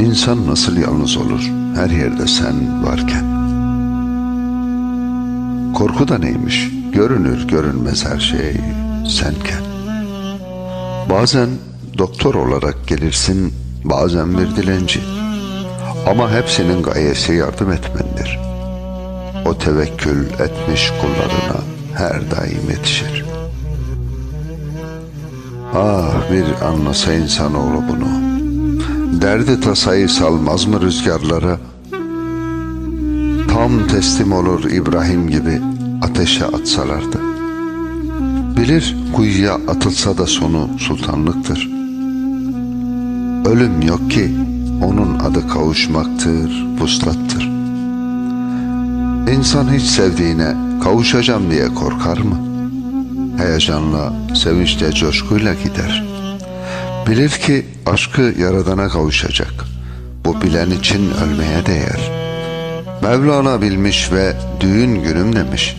İnsan nasıl yalnız olur her yerde sen varken? Korku da neymiş? Görünür görünmez her şey senken. Bazen doktor olarak gelirsin, bazen bir dilenci. Ama hepsinin gayesi yardım etmendir. O tevekkül etmiş kullarına her daim yetişir. Ah bir anlasa insanoğlu bunu. Derdi tasayı salmaz mı rüzgarlara? Tam teslim olur İbrahim gibi ateşe atsalardı. Bilir kuyuya atılsa da sonu sultanlıktır. Ölüm yok ki onun adı kavuşmaktır, vuslattır. İnsan hiç sevdiğine kavuşacağım diye korkar mı? Heyecanla, sevinçle, coşkuyla gider. Bilir ki aşkı yaradana kavuşacak. Bu bilen için ölmeye değer. Mevlana bilmiş ve düğün günüm demiş.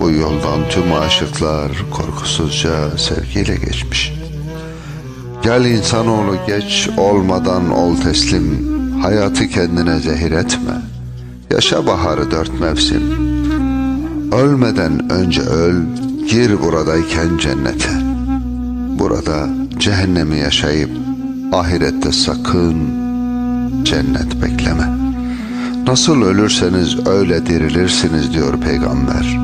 Bu yoldan tüm aşıklar korkusuzca sevgiyle geçmiş. Gel insanoğlu geç olmadan ol teslim. Hayatı kendine zehir etme. Yaşa baharı dört mevsim. Ölmeden önce öl, gir buradayken cennete. Burada cehennemi yaşayıp ahirette sakın cennet bekleme. Nasıl ölürseniz öyle dirilirsiniz diyor peygamber.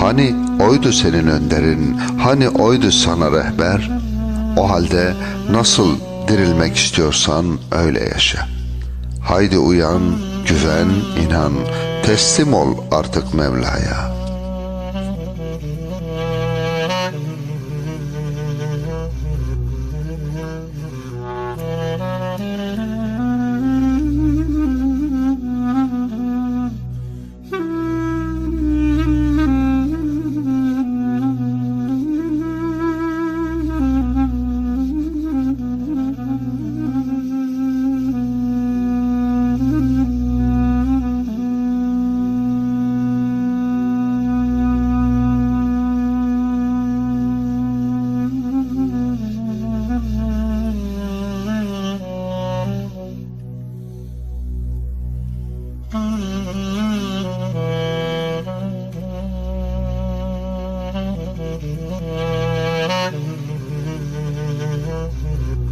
Hani oydu senin önderin, hani oydu sana rehber? O halde nasıl dirilmek istiyorsan öyle yaşa. Haydi uyan, güven, inan, teslim ol artık Mevla'ya.'' Thank you.